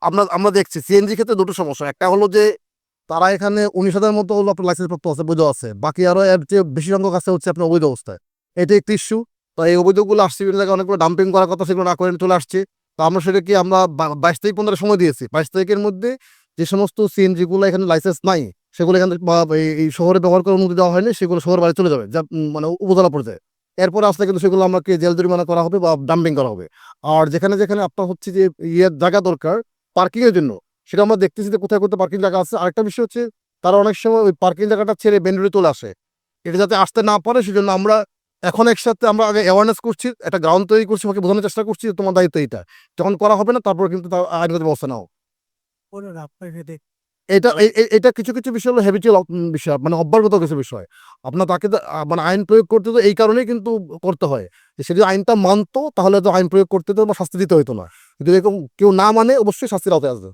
আমরা আমরা দেখছি। সিএনজি ক্ষেত্রে দুটো সমস্যা। একটা হলো যে, তারা এখানে উনিশ হাজার মতো হলো আপনার লাইসেন্স প্রাপ্ত আছে বৈধ আছে। বাকি আরও এর চেয়ে বেশি সংখ্যক আছে হচ্ছে আপনার অবৈধ অবস্থায়। এটা একটি ইস্যু তো এই অবৈধগুলো আসছে, বিভিন্ন জায়গায় অনেকগুলো ডাম্পিং করার কথা সেগুলো না করে চলে আসছে। তো আমরা সেটাকে আমরা বাইশ তারিখ পনেরো সময় দিয়েছি। বাইশ তারিখের মধ্যে যে সমস্ত সিএনজি গুলো এখানে লাইসেন্স নাই, সেগুলো এখানে বা, এই- শহরে ব্যবহার করার অনুমতি দেওয়া হয়নি, সেগুলো শহর বাইরে চলে যাবে, যা মানে উপজেলা পর্যায়ে। এরপরে আসলে কিন্তু সেগুলো আমাকে জেল জরিমানা করা হবে বা ডাম্পিং করা হবে। আর যেখানে যেখানে আপনার হচ্ছে যে ইয়ের জায়গা দরকার পার্কিং এর জন্য, সেটা আমরা দেখতেছি যে কোথায় কোথায় পার্কিং জায়গা আছে। আরেকটা বিষয় হচ্ছে, তারা অনেক সময় ওই পার্কিং জায়গাটা ছেড়ে রোডে চলে আসে। এটা যাতে আসতে না পারে, সেজন্য আমরা এখন একসাথে আমরা আগে অ্যাওয়ারনেস করছি, একটা গ্রাউন্ড তৈরি করছি ওকে বোঝানোর চেষ্টা করছি তোমার দায়িত্ব এটা যখন করা হবে না, তারপর কিন্তু আইনগত ব্যবস্থা নাও। এটা এটা কিছু কিছু বিষয় হলো হ্যাবিচুয়াল বিষয় মানে অভ্যাসগত কিছু বিষয়। আপনার তাকে মানে আইন প্রয়োগ করতে তো এই কারণেই কিন্তু করতে হয়। যে সে যদি আইনটা মানতো তাহলে তো আইন প্রয়োগ করতে তো শাস্তি দিতে হইতো না। যদি এরকম কেউ না মানে অবশ্যই শাস্তির আওতায় আসবে।